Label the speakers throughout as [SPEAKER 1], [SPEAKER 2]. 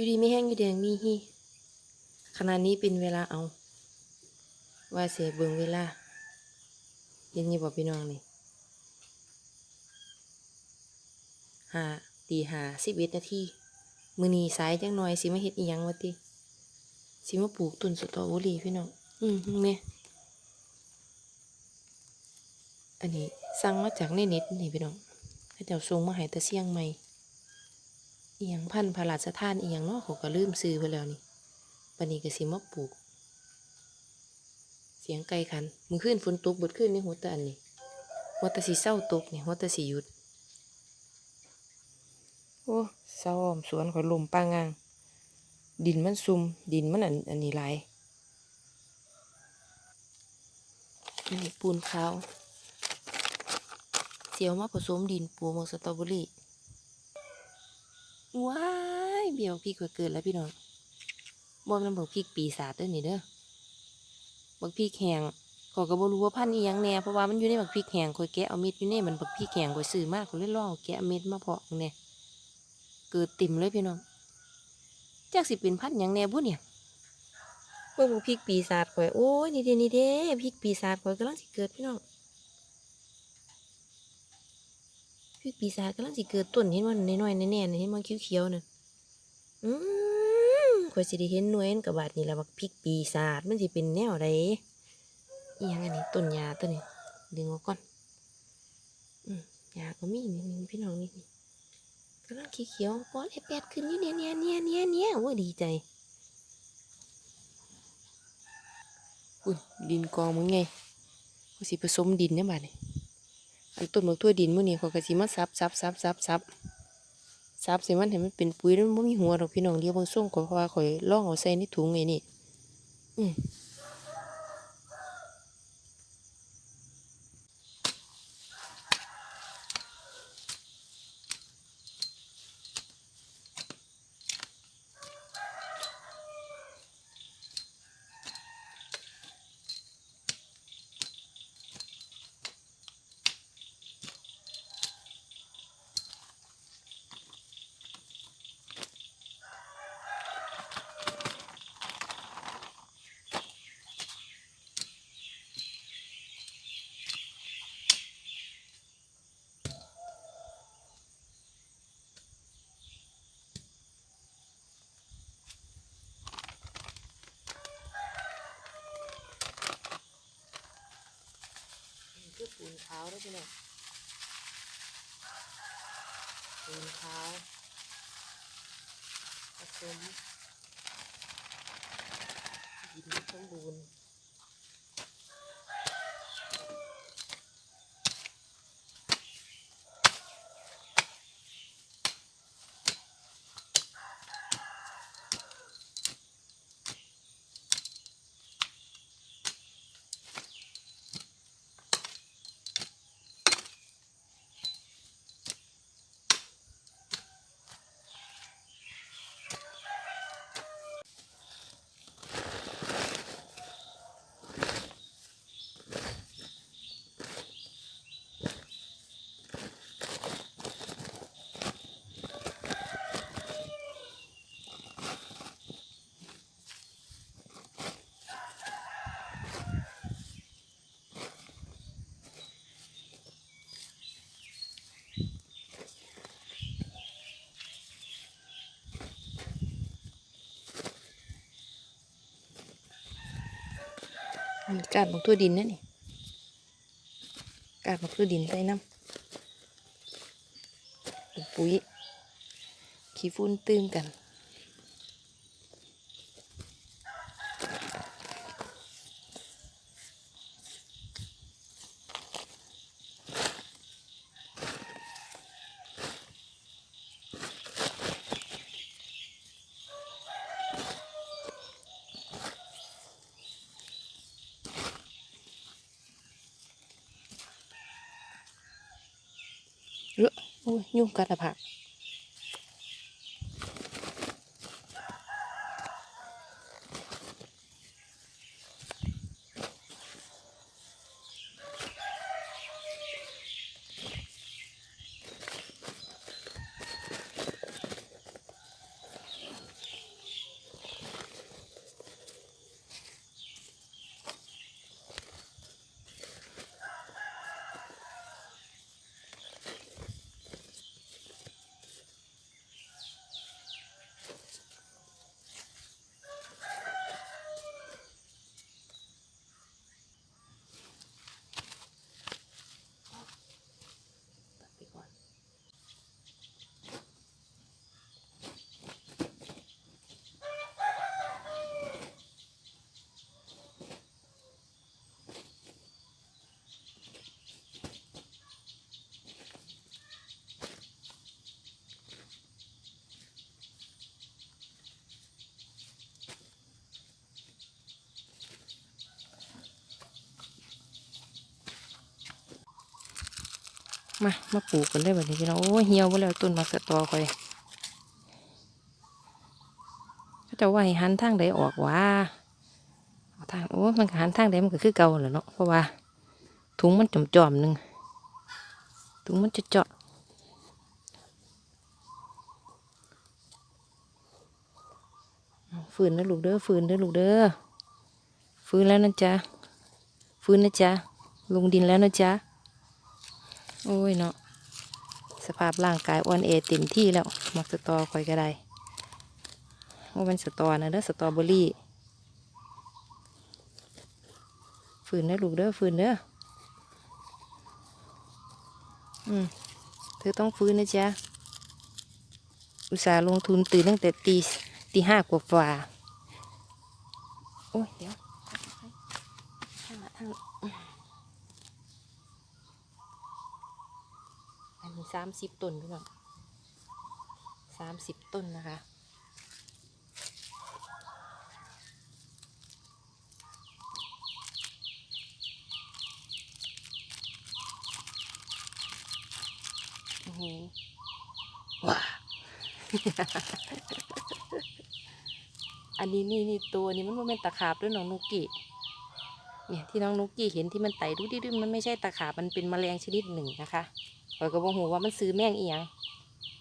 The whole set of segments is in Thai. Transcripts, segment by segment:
[SPEAKER 1] อยู่ดีไม่แห้งอยู่แดงมีฮีขณะนี้เป็นเวลาเอา ว่าเสียเบิงเวลาเย็นยี่บอกพี่น้องนี่หาตีหาสิบเอ็ดนาทีมือนีสายจังหน่อยสิมาเฮ็ดอีหยังวะติสิมาปลูกต้นสตอบอรี่พี่น้อง อืมแม่อันนี้สั่งมาจากในเน็ตนี่พี่น้องเขาเจ้าส่งมาให้ตะเสียงใหม่ อียงพันธุ์พระราชทานอียงเนาะเขาก็ลืมซื้อไปแล้วนี่ปันนี้ก็สิมาปลูก เสียงไก่ขันมือขึ้นฝนตกบดขึ้นในหัวตาอันนี้หัวตาสีเศร้าตกนี่หัวตาสีหยุด โอ้เศร้าอมสวนข่อยลมปางาง ดินมันซุม ดินมันอันอันนี้หลอันนี้ปูนขาวเสียวมาผสมดินปูมักสตรอเบอรี่ ว้ายเบี้ยวพริกก็เกิดแล้วพี่น้องบ่มันบอกพริกปีศาจเด้อนี่เด้อบักพริกแห้งขอยก็บ่รู้ว่าพันธุ์อีหยังแน่เพราะว่ามันอยู่ในบักพริกแห้งข่อยแกะเอาเม็ดอยู่ในมันบักพริกแห้งข่อยซื้อมาข่อยเลยลองเอาแกะเม็ดมาเพาะแหน่เกิดติ่มเลยพี่น้องจักสิเป็นพันธุ์หยังแน่บุเนี่ยเบิ่งบักพริกปีศาจข่อยโอ้ยนี่เด้นี่เด้พริกปีศาจข่อยกำลังสิเกิดพี่น้อง พริกปีศาจกำลังสิเกิดต้นเห็นว่าน้อยๆแน่ๆน่เห็นมันเขียวๆน่ะอืมข่อยสิได้เห็นหน่วยกับบาดนี่แหละบักพริกปีศาจมันสิเป็นแนวใดอีหยังอันนี้ต้นยาตัวนี้ดึงออกก่อนอืมยาก็มีนี่นี่พี่น้องนี่นี่กำลังเขียวๆป้อนไอแปดขึ้นอยู่เนี่ยเนี่ยเนี่ยเนี่ยเนี่ยโอ้ดีใจอุ้ยดินกองมึงไงเขาสิผสมดินเนี่ยบาดนี่ อันต้นมะทั่วดินมื้อนี้เขาก็สิมาซับซับซับซับซับซับใส่มันให้มันเป็นปุ๋ยแล้วมันบ่มีหัวดอกพี่น้องเดียวเบางส่งข่อยเพราะว่าข่อยลองเอาใส่ในถุงไงนี่อื นี่คือปูนขาวแล้วพี่น้องปูนขาวผสมดินสมบูรณ์ กาดบักทั่วดินนั่นนี่กาดบักทั่วดินใส่น้ำปุ๋ยขี้ฟุ้นตื้มกัน โอ้ยยุ่งกัดอะผัก มา มาปลูกกันเลยแบบนี้พี่น้องโอ้เหี่ยวไปแล้วต้นมักสะตอคอยเขาจะว่าห้หันทางใดออกวะเอาทางโอ้มันหันทางใดมันก็คือเก่าแหละเนาะเพราะว่าถุงมันจมจอมหนึ่งถุงมันจะเจาะฝืนนะลูกเด้อฝืนเด้อลูกเด้อฝืนแล้วนะจ๊ะฝืนนะจ๊ะลงดินแล้วนะจ๊ะ โอ้ยเนาะสภาพร่างกายอ่อนแอเต็มที่แล้ว มักสตอคอยก็ได้ว่ามันสตอนะเด้อสตอเบอรี่ฝืนเด้อลูกเด้อฝืนเด้ออืมเธอต้องฟื้นนะจ๊ะ อุตส่าห์ลงทุนตื่นตั้งแต่ตีตีห้ากว่าฝ่าโอ้ย เดี๋ยวทางละทาง ละอันนี้สามสิบต้นพี่น้องสามสิบต้นนะคะโอ้โหว้าอันนี้นี่นี่ตัวนี้มันบ่เป็นตะขาบด้วยน้องนุกกี้เนี่ยที่น้องนุกกี้เห็นที่มันไต่ดูดิดมันไม่ใช่ตะขาบมันเป็นแมลงชนิดหนึ่งนะคะ ข้อยก็บอกหูว่ามันซื้อแมงอีหยัง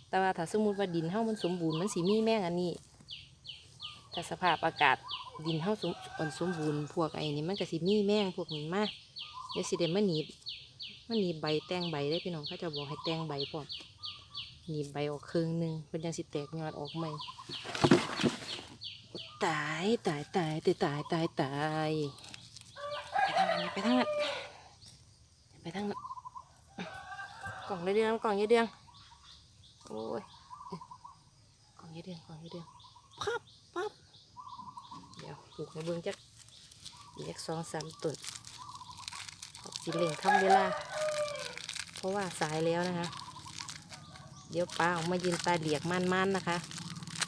[SPEAKER 1] แต่ว่าถ้าสมมติว่าดินเฮามันสมบูรณ์มันสีมีแมงอันนี้ถ้าสภาพอากาศดินเฮาสมอ่อนสมบูรณ์พวกไอ้นี่มันก็สิมีแมงพวกนี้มาเดี๋ยวสิเดมันหนีบมันหนีบใบแตงใบได้พี่น้องเขาจะบอกให้แตงใบพร้อมหนีบใบออกครึ่งหนึ่งเป็นยังสิแตกยอดออกใหม่ตายตายตายตายตายตายตายไปทางนั้นไปทางนั้นไปทางนั้น กล่องเดืองกล่องเดืองโอ้ยกล่องเดืองกล่องเดืองพับพับเดี๋ยวปลูกในเบื้องจักอีกจักสองสามต้นขอบสิเล่งทำเวลา เพราะว่าสายแล้วนะคะ เดี๋ยวป้าออกมายืนตาเหลียกมันๆนนะคะ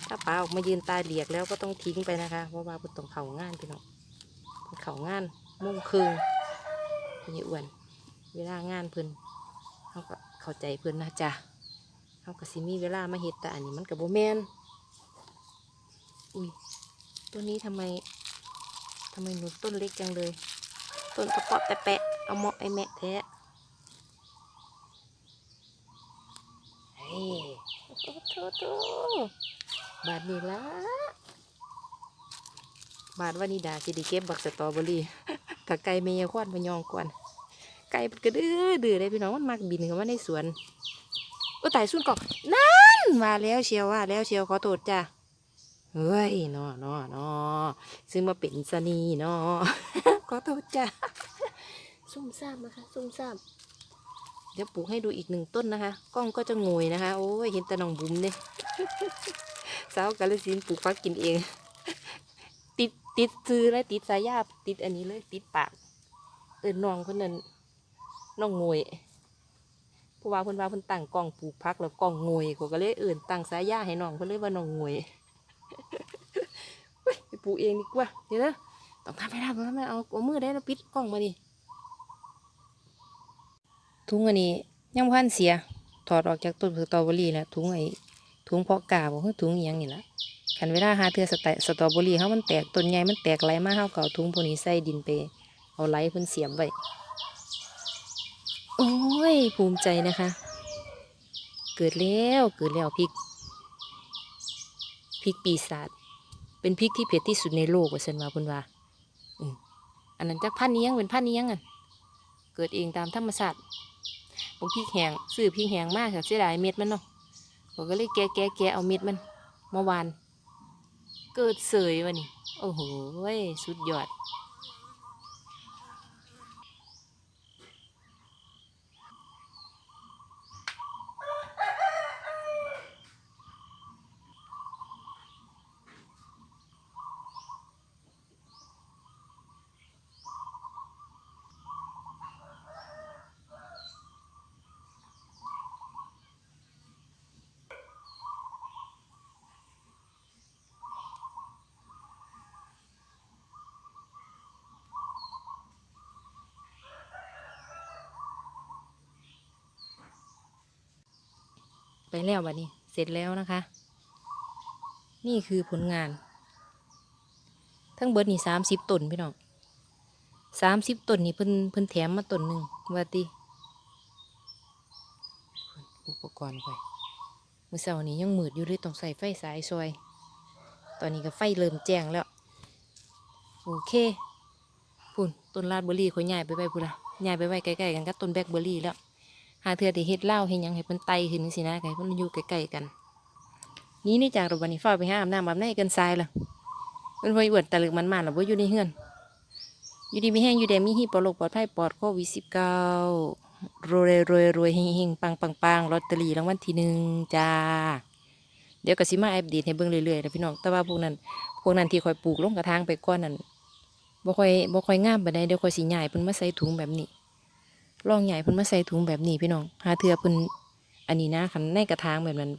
[SPEAKER 1] ถ้าป้าออกมายืนตาเหลียกแล้วก็ต้องทิ้งไปนะคะ เพราะว่าเพิ่นต้องเขางานพี่น้องเขางานมุ่งคืนเพิ่นอย่อ้วน เวลางานเพิ่น เขาก็เข้าใจเพิ่อนนะจ๊ะเขาก็สิมีเวลามาเฮ็ดแต่อันนี้มันกับโบแมนอุ้ยตัวนี้ทำไมทำไมหนูต้นเล็กจังเลย ต้นกระปาะแต่แปะเอาเหมาะไอแม่แท้เฮ้ยโอ้โถโถบาทนี้ละบาทวานิดาสิดิเก็บบักสตรอเบอรี่ถ้าไก่เมียควันมายองกวน ไก่มันก็ดื้อดื้อเลยพี่น้องมันมักบินเข้ามาในสวนโอ้ตายสุ่นกอกนั่นมาแล้วเชียวว่า แล้วเชียวขอโทษจ้ะเฮ้ยนอนอนอซึ่งมาเป็นสนีเนอขอโทษจ้ะซุ่มซ่ามนะคะซุ่มซ่ามเดี๋ยวปลูกให้ดูอีกหนึ่งต้นนะคะ กล้องก็จะงวยนะคะ โอ้ยเห็นแต่น้องบุ๋มเนี่ยสาวกาลสินธุ์ปลูกฟักกินเอง ติดติดซื้อและติดสายยาติดอันนี้เลย ติดปากเอินน้องคนนั้น น้องงวยเพราะว่าเพิ่นว่าเพิ่นตั้งกล้องปลูกพักแล้วกล้องงวยเขาก็เลยเอื่นตั้งสายยาให้น้องเพิ่นเลยว่าน้องงวยไปปลูกเองดีกว่าเดี๋ยวนะต้องทำให้ได้ต้องทำให้เอาเอามือได้แล้วปิดกล้องมาดิถุงอันนี้ยังพันเสีย ถอดออกจากต้นสตรอเบอรี่แล้วถุงไอ้ถุงเพาะกาบอกคือถุงอหยังนี่ละคันเวลาหาเทือสไตสตรอเบอรี่เขามันแตกต้นใหญ่มันแตกไหลมาเขาก็เอาถุงพวกนี้ใส่ดินไป เอาไหลเพิ่นเสียบไว้ โอ้ย ภูมิใจนะคะ เกิดแล้วเกิดแล้วพริกพริกปีศาจเป็นพริกที่เผ็ดที่สุดในโลกว่าสันว่าเพิ่นว่าอือันนั้นจักพันธุ์นี้ยังเป็นพันธุ์นี้ยังอะเกิดเองตามธรรมชาติบางพริกแห้งซื้อพริกแห้งมากค่เสียดายเม็ดมันเนาะผมก็เลยแกะแกะแกะเอาเม็ดมันเมื่อวาน เกิดเสยวะนี่โอ้โหสุดยอด ไปแล้วบัดนี้ เสร็จแล้วนะคะ นี่คือผลงาน ทั้งเบิดนี่สามสิบต้นพี่น้องสามสิบต้นนี่เพิ่นเพิ่นแถมมาต้นหนึ่งว่าติอุปกรณ์ไปมื่อเช้านี้ยังมืดอยู่เลยต้องใส่ไฟสายซอย ตอนนี้ก็ไฟเริ่มแจ้งแล้ว โอเคพุ่นต้นลาดเบอร์รี่ข่อยย้ายไปไว้พุ่นละย้ายไปไว้ใกล้ๆกันกับต้นแบล็คเบอร์รี่แล้ว หาเทือที่เฮ็ดเล้าเฮ็ดหยังให้เพิ่นไตขึ้นสินะให้เพิ่นอยู่ใกล้ๆกัน นี่นี่จากรบันนี้ฟ้าไปหาอาบน้ำอาบในกันทรายล่ะเพิ่นบ่อวดตะลึกมันมาแล้วบ่อยู่ในเฮือน อยู่ดีมีแห้งอยู่แดงมีฮีปลอดโรคปลอดภัยปลอดโควิด19รวยรวยรวยเฮงเฮงปังปังปังลอตเตอรี่รางวัลที่หนึ่งจ้า เดี๋ยวกสิมาอัปเดตให้เบิ่งเรื่อยๆนะพี่น้องแต่ว่าพวกนั้น พวกนั้นที่คอยปลูกลงกระถางไปก่อนนั่นบ่ค่อยบ่ค่อยงามปานใดเดี๋ยวค่อยสิย้ายเพิ่นมาใส่ถุงแบบนี้ ลองใหญ่เพิ่นมาใส่ถุงแบบนี้พี่น้องหาเทือเพิ่นอันนี้นะคันในกระถางแบบนั้น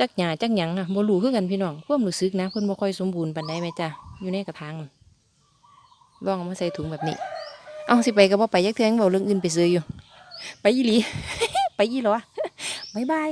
[SPEAKER 1] จักหยาจักหยังอะบ่รู้คือกันพี่น้องความรู้สึกนะเพิ่นบ่ค่อยสมบูรณ์ปานใดแม่จ้ะอยู่ในกระถางนั่นลองเอามาใส่ถุงแบบนี้ เอาสิไปก็บ่ไปยักเทือยังเว้าเรื่องอื่นไปซื้ออยู่ ไปอีหลี ไปอีหรอบ๊ายบาย